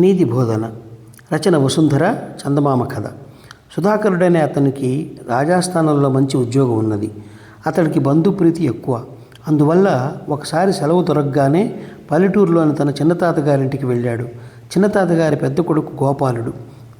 నీతి బోధన రచన వసుంధర చందమామ కథ. సుధాకరుడనే అతనికి రాజాస్థానంలో మంచి ఉద్యోగం ఉన్నది. అతడికి బంధుప్రీతి ఎక్కువ. అందువల్ల ఒకసారి సెలవు దొరకగానే పల్లెటూరులోని తన చిన్నతాతగారింటికి వెళ్ళాడు. చిన్నతాతగారి పెద్ద కొడుకు గోపాలుడు.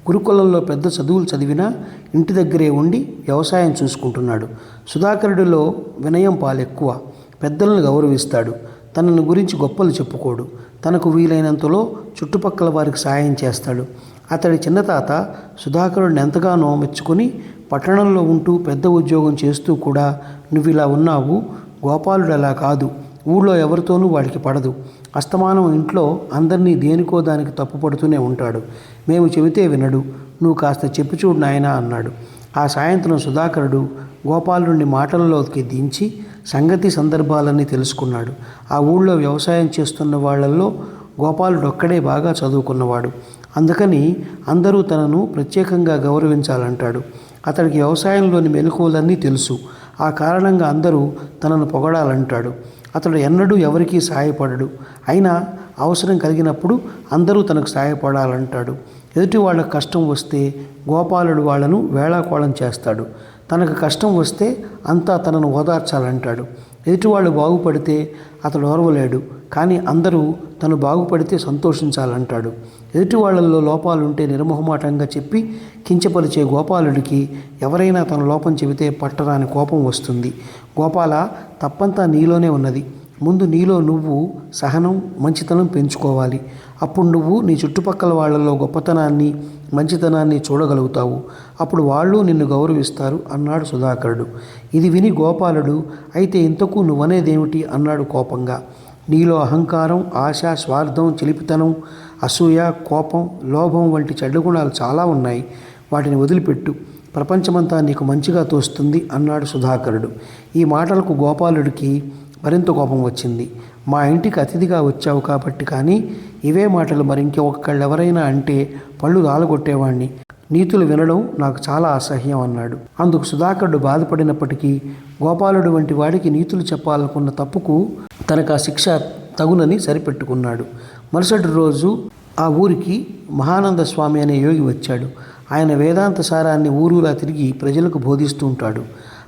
గురుకులంలో పెద్ద చదువులు చదివినా ఇంటి దగ్గరే ఉండి వ్యవసాయం చూసుకుంటున్నాడు. సుధాకరుడిలో వినయం పాలెక్కువ. పెద్దలను గౌరవిస్తాడు. తనను గురించి గొప్పలు చెప్పుకోడు. తనకు వీలైనంతలో చుట్టుపక్కల వారికి సాయం చేస్తాడు. అతడి చిన్నతాత సుధాకరుడిని ఎంతగానో మెచ్చుకొని పట్టణంలో ఉంటూ పెద్ద ఉద్యోగం చేస్తూ కూడా నువ్వు ఇలా ఉన్నావు గోపాలుడు అలా కాదు. ఊళ్ళో ఎవరితోనూ వాడికి పడదు. అస్తమానం ఇంట్లో అందరినీ దేనికో దానికి తప్పుపడుతూనే ఉంటాడు. మేము చెబితే వినడు. నువ్వు కాస్త చెప్పి చూడు నాయనా అన్నాడు. ఆ సాయంత్రం సుధాకరుడు గోపాలుడిని మాటలలోకి దించి సంగతి సందర్భాలన్నీ తెలుసుకున్నాడు. ఆ ఊళ్ళో వ్యవసాయం చేస్తున్న వాళ్ళల్లో గోపాలుడు ఒక్కడే బాగా చదువుకున్నవాడు. అందుకని అందరూ తనను ప్రత్యేకంగా గౌరవించాలంటాడు. అతడికి వ్యవసాయంలోని మెలకువలన్నీ తెలుసు. ఆ కారణంగా అందరూ తనను పొగడాలంటాడు. అతడు ఎన్నడూ ఎవరికీ సహాయపడడు. అయినా అవసరం కలిగినప్పుడు అందరూ తనకు సహాయపడాలంటాడు. ఎదుటి వాళ్ళకు కష్టం వస్తే గోపాలుడు వాళ్ళను వేళాకోళం చేస్తాడు. తనకు కష్టం వస్తే అంతా తనను ఓదార్చాలంటాడు. ఎదుటివాళ్ళు బాగుపడితే అతడు ఓర్వలేడు కానీ అందరూ తను బాగుపడితే సంతోషించాలంటాడు. ఎదుటి వాళ్ళల్లో లోపాలుంటే నిర్మోహమాటంగా చెప్పి కించపరిచే గోపాలుడికి ఎవరైనా తన లోపం చెబితే పట్టరాని కోపం వస్తుంది. గోపాల తప్పంతా నీలోనే ఉన్నది. ముందు నీలో నువ్వు సహనం మంచితనం పెంచుకోవాలి. అప్పుడు నువ్వు నీ చుట్టుపక్కల వాళ్ళలో గొప్పతనాన్ని మంచితనాన్ని చూడగలుగుతావు. అప్పుడు వాళ్ళు నిన్ను గౌరవిస్తారు అన్నాడు సుధాకరుడు. ఇది విని గోపాలుడు అయితే ఇంతకు నువ్వనేదేమిటి? అన్నాడు కోపంగా. నీలో అహంకారం ఆశ స్వార్థం చిలిపితనం అసూయ కోపం లోభం వంటి చెడ్డ గుణాలు చాలా ఉన్నాయి. వాటిని వదిలిపెట్టు. ప్రపంచమంతా నీకు మంచిగా తోస్తుంది అన్నాడు సుధాకరుడు. ఈ మాటలకు గోపాలుడికి మరింత కోపం వచ్చింది. మా ఇంటికి అతిథిగా వచ్చావు కాబట్టి కానీ ఇవే మాటలు మరింకొకళ్ళెవరైనా అంటే పళ్ళు రాలగొట్టేవాణ్ణి. నీతులు వినడం నాకు చాలా అసహ్యం అన్నాడు. అందుకు సుధాకరుడు బాధపడినప్పటికీ గోపాలుడు వంటి వాడికి నీతులు చెప్పాలనుకున్న తప్పుకు తనకు ఆ శిక్ష తగునని సరిపెట్టుకున్నాడు. మరుసటి రోజు ఆ ఊరికి మహానంద స్వామి అనే యోగి వచ్చాడు. ఆయన వేదాంత సారాన్ని ఊరులా తిరిగి ప్రజలకు బోధిస్తూ ఉంటాడు.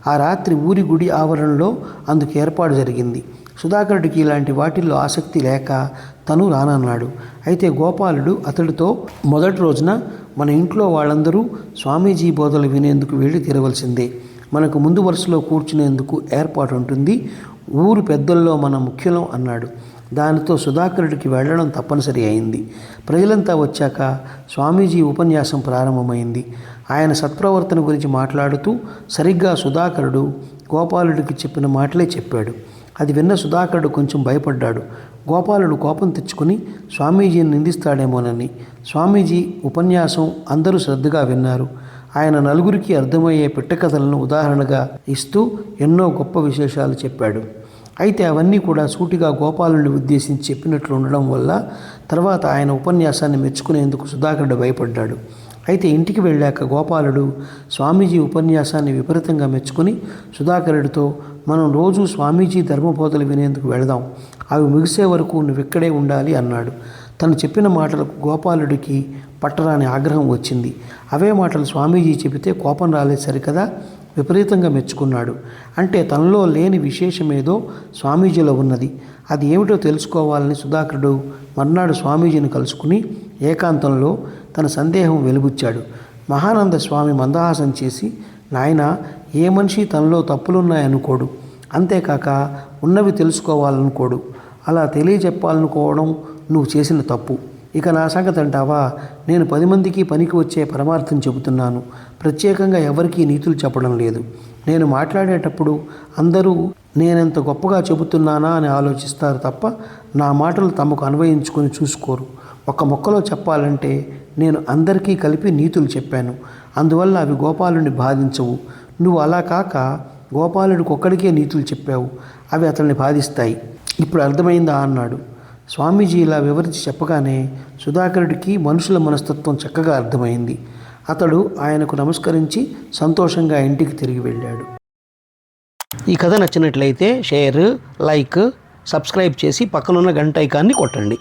ఆ రాత్రి ఊరి గుడి ఆవరణలో అందుకు ఏర్పాటు జరిగింది. సుధాకరుడికి ఇలాంటి వాటిల్లో ఆసక్తి లేక తను రానన్నాడు. అయితే గోపాలుడు అతడితో మొదటి రోజున మన ఇంట్లో వాళ్ళందరూ స్వామీజీ బోధలు వినేందుకు వెళ్ళి తీరవలసిందే. మనకు ముందు వరుసలో కూర్చునేందుకు ఏర్పాటు ఉంటుంది. ఊరు పెద్దల్లో మన ముఖ్యులం అన్నాడు. దానితో సుధాకరుడికి వెళ్ళడం తప్పనిసరి అయింది. ప్రజలంతా వచ్చాక స్వామీజీ ఉపన్యాసం ప్రారంభమైంది. ఆయన సత్ప్రవర్తన గురించి మాట్లాడుతూ సరిగ్గా సుధాకరుడు గోపాలుడికి చెప్పిన మాటలే చెప్పాడు. అది విన్న సుధాకరుడు కొంచెం భయపడ్డాడు. గోపాలుడు కోపం తెచ్చుకుని స్వామీజీని నిందిస్తాడేమోనని. స్వామీజీ ఉపన్యాసం అందరూ శ్రద్ధగా విన్నారు. ఆయన నలుగురికి అర్థమయ్యే పిట్టకథలను ఉదాహరణగా ఇస్తూ ఎన్నో గొప్ప విశేషాలు చెప్పాడు. అయితే అవన్నీ కూడా సూటిగా గోపాలుని ఉద్దేశించి చెప్పినట్లు ఉండడం వల్ల తర్వాత ఆయన ఉపన్యాసాన్ని మెచ్చుకునేందుకు సుధాకరుడు భయపడ్డాడు. అయితే ఇంటికి వెళ్ళాక గోపాలుడు స్వామీజీ ఉపన్యాసాన్ని విపరీతంగా మెచ్చుకుని సుధాకరుడితో మనం రోజు స్వామీజీ ధర్మబోధలు వినేందుకు వెళదాం. అవి ముగిసే వరకు నువ్వు ఇక్కడే ఉండాలి అన్నాడు. తను చెప్పిన మాటలకు గోపాలుడికి పట్టరాని ఆగ్రహం వచ్చింది. అవే మాటలు స్వామీజీ చెబితే కోపం రాలేదు సరికదా విపరీతంగా మెచ్చుకున్నాడు. అంటే తనలో లేని విశేషమేదో స్వామీజీలో ఉన్నది. అది ఏమిటో తెలుసుకోవాలని సుధాకరుడు మర్నాడు స్వామీజీని కలుసుకుని ఏకాంతంలో తన సందేహం వెలుబుచ్చాడు. మహానంద స్వామి మందహాసం చేసి నాయన ఏ మనిషి తనలో తప్పులున్నాయనుకోడు. అంతేకాక ఉన్నవి తెలుసుకోవాలనుకోడు. అలా తెలియజెప్పాలనుకోవడం నువ్వు చేసిన తప్పు. ఇక నా సంగతి అంటావా? నేను పది మందికి పనికి వచ్చే పరమార్థం చెబుతున్నాను. ప్రత్యేకంగా ఎవరికీ నీతులు చెప్పడం లేదు. నేను మాట్లాడేటప్పుడు అందరూ నేనెంత గొప్పగా చెబుతున్నానా అని ఆలోచిస్తారు తప్ప నా మాటలు తమకు అన్వయించుకొని చూసుకోరు. ఒక మొక్కలో చెప్పాలంటే నేను అందరికీ కలిపి నీతులు చెప్పాను. అందువల్ల అవి గోపాలుని బాధించవు. నువ్వు అలా కాక గోపాలుడికి ఒక్కడికే నీతులు చెప్పావు. అవి అతన్ని బాధిస్తాయి. ఇప్పుడు అర్థమైందా అన్నాడు. స్వామీజీ ఇలా వివరించి చెప్పగానే సుధాకరుడికి మనుషుల మనస్తత్వం చక్కగా అర్థమైంది. అతడు ఆయనకు నమస్కరించి సంతోషంగా ఇంటికి తిరిగి వెళ్ళాడు. ఈ కథ నచ్చినట్లయితే షేర్ లైక్ సబ్స్క్రైబ్ చేసి పక్కనున్న గంట ఐకాన్ని కొట్టండి.